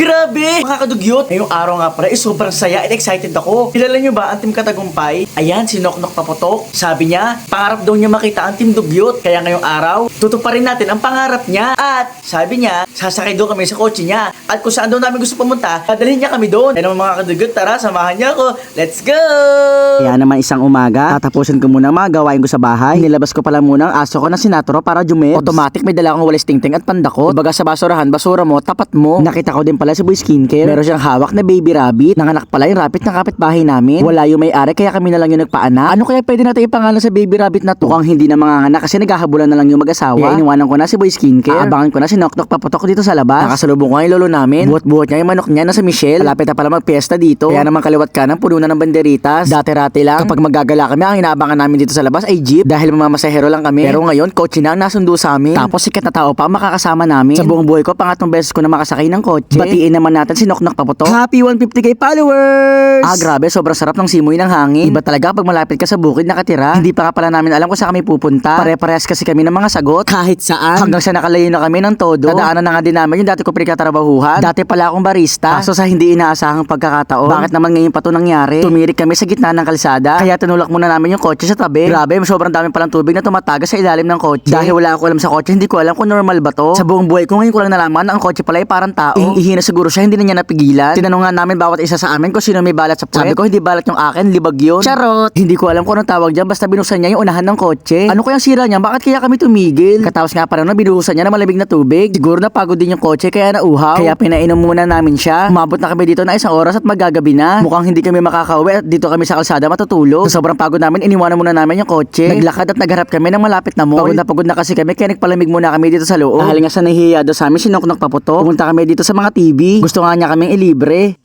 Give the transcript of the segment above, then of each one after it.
Grabe! Mga kadugyot! Ngayong araw nga pala, eh, sobrang saya at excited ako. Kilala nyo ba ang Team Katagumpay? Ayan, si Noknok Paputok. Sabi niya, pangarap daw niya makita ang Team Dugyot. Kaya ngayong araw, tutuparin natin ang pangarap niya. At sabi niya, sasakay doon kami sa kotse niya. At kung saan daw namin gusto pumunta, dadalhin niya kami doon. Kaya mga kadugyot, tara, samahan niya ako. Let's go! Kaya naman isang umaga, tatapusin ko muna ang mga gawain ko sa bahay. Nilabas ko pala muna ang aso ko na sinatro para jumebs. Automatic may dala akong walis tingting at pandakot. Baga sa basurahan, basura mo, tapat mo. Nakita ko din pala si Boy Skincare. Meron siyang hawak na baby rabbit. Nanganak pala yung rabbit ng kapitbahay namin. Wala yung may-ari kaya kami na lang yung nagpaanak. Ano kaya pwede natin ipangalan sa baby rabbit na to? Mukhang hindi na manganganak kasi naghahabulan na lang yung mag-asawa. Kaya iniwanan ko na si Boy Skincare. Aabangan ko na si Noknok paputok dito sa labas. Nakasalubong ko nga lolo namin. Buhat-buhat niya yung manok niya na sa Michelle. Malapit na pala magpiesta dito. Kaya naman kaliwat ka ng puno na ng banderitas. Dati-rati lang. Kapag magagala kami, ang inaabangan namin dito sa labas ay jeep. Dahil mamamasahero lang kami. Pero ngayon, kotse na ang nasundo sa amin. Tapos sikat na tao pa makakasama namin. Sa buong buhay ko, pangatlong beses ko na makasakay ng kotse. Batiin naman natin si Noknok Paputok. Happy 150k followers! Ah, grabe. Sobrang sarap ng simoy ng hangin. Iba talaga pag malapit ka sa bukid nakatira. Hindi pa nga pala namin alam kung saan kami pupunta. Pare-parehas kasi kami ng mga sagot. Kahit saan. Hanggang sa nakalayo na kami ng todo. Dadaanan na nga din namin yung dati ko pinagkatrabahuhan. Dati pala akong barista. Kaso sa hindi inaasahang pagkakataon. Bakit naman ngayon pa to nangyari? Tumirik kami sa gitna ng kalsada. Kaya tinulak muna namin yung kotse sa tabi. Grabe, sobrang dami palang tubig na tumatagas sa ilalim ng kotse. Dahil wala ako alam sa kotse, hindi ko alam kung normal ba to. Sa buong buhay ko ngayon ko lang nalaman na ang kotse pala ay parang tao. Ihi na siguro siya, hindi na niya napigilan. Tinanong nga namin bawat isa sa amin kung sino may balat sa puwet. Sabi ko, hindi balat yung akin, libag yun. Charot! Hindi ko alam kung anong tawag dyan, basta binuksan niya yung unahan ng kotse. Ano kayang sira niya? Bakit kaya kami tumigil? Katapos nga parang na binuhusan niya na malamig na tubig. Siguro napagod din yung kotse kaya nauhaw. Kaya pinainom muna namin siya. Umabot na kami dito na isang oras at magagabi na. Mukhang hindi kami makakauwi at dito kami sa kalsada matutulog. Sa sobrang pagod namin, iniwanan muna namin yung kotse. Naglakad at nagharap kami ng malapit na mall. Pagod na pagod na kasi kami kaya nagpalamig muna kami dito sa loob. Dahil nga sa nahihiya daw sa amin, sinoknok paputok. Pumunta kami dito sa mga TV. Gusto nga niya kaming ilibre.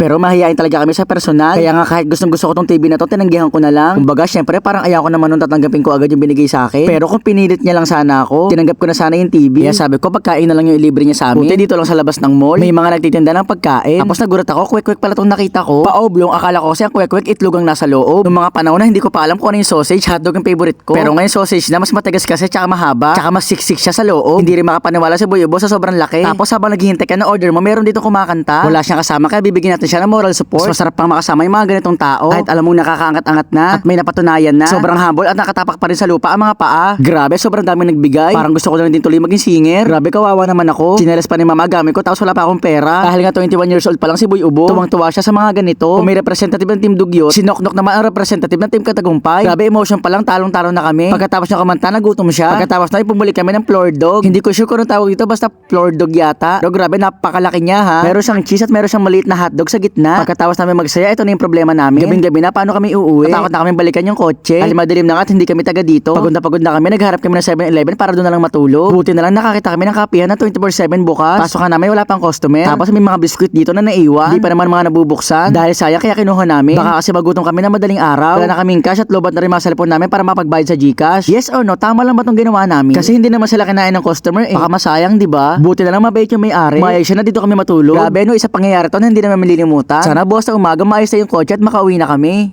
Pero mahihain talaga kami sa personal. Kaya nga kahit gustong gusto ko tong TV na to, tinanggihan ko na lang. Kumbaga, syempre parang ayaw ko naman nung tatanggapin ko agad yung binigay sa akin. Pero kung pinilit niya lang sana ako, tinanggap ko na sana yung TV. Kaya sabi ko, pagkain na lang yung ilibre niya sa amin. Buti dito lang sa labas ng mall, may mga nagtitinda ng pagkain. Tapos nagulat ako, quick-quick pala tong nakita ko. Paoblong, akala ko kasi ang quick-quick itlog ang nasa loob. Noong mga panahon na hindi ko pa alam kung ano yung sausage, hotdog yung favorite ko. Pero ngayon sausage na mas matigas kasi tsaka mahaba, tsaka mas siksik siya sa loob. Hindi rin makapaniwala si Boy Ubo sa sobrang laki. Tapos habang naghihintay ka na order mo, meron dito kumakanta. Wala siyang kasama kaya bibigyan natin siya ng moral support. Mas masarap pang makasama yung mga ganitong tao. Kahit alam mong nakakaangat-angat na at may napatunayan na. Sobrang humble at nakatapak pa rin sa lupa ang mga paa. Grabe, sobrang dami nagbigay. Parang gusto ko na rin din tuloy maging singer. Grabe, kawawa naman ako. Sinelas pa ni mama gamit ko tapos wala pa akong pera. Dahil nga 21 years old pa lang si Boy Ubo. Tuwang-tuwa siya sa mga ganito. Kung may representative ng Team Dugyot, si Noknok naman ang representative ng Team Katagumpay. Grabe, emotion pa lang, talong-talong na kami. Pagkatapos niya kumanta, nagutom siya. Pagkatapos na ipumuli kami ng floor dog. Hindi ko sure kung anong tawag dito, basta floor dog yata. Pero grabe, napakalaki niya ha. Meron siyang cheese at meron siyang maliit na hotdog sa gitna. Pagkatapos namin magsaya, ito na yung problema namin. Gabing-gabi na, paano kami uuwi? Natakot na kami balikan yung kotse. Dahil madilim na nga at hindi kami taga dito. Pagod na pagod na kami, nagharap kami ng 7-Eleven para doon na lang matulog. Buti na lang nakakita kami ng kapihan na 24-7 bukas. Pasok namin, wala pang customer. Tapos may mga biskuit dito na naiwan. Hindi pa naman mga nabubuksan. Dahil sayang kaya kinuha namin. Baka kasi magutom kami na madaling araw. Wala na kaming cash at lobat na rin mga cellphone namin para mapagbayad sa Gcash. Yes or no, tama lang ba itong ginawa namin? Kasi hindi naman sila kinain ng customer eh. Baka masayang, di ba? Buti na lang mabait yung may-ari. Mayay siya na dito kami matulog. Grabe no, isa pangyayari to na hindi naman malilimutan. Sana bukas na umaga maayos na yung kotse at makauwi na kami.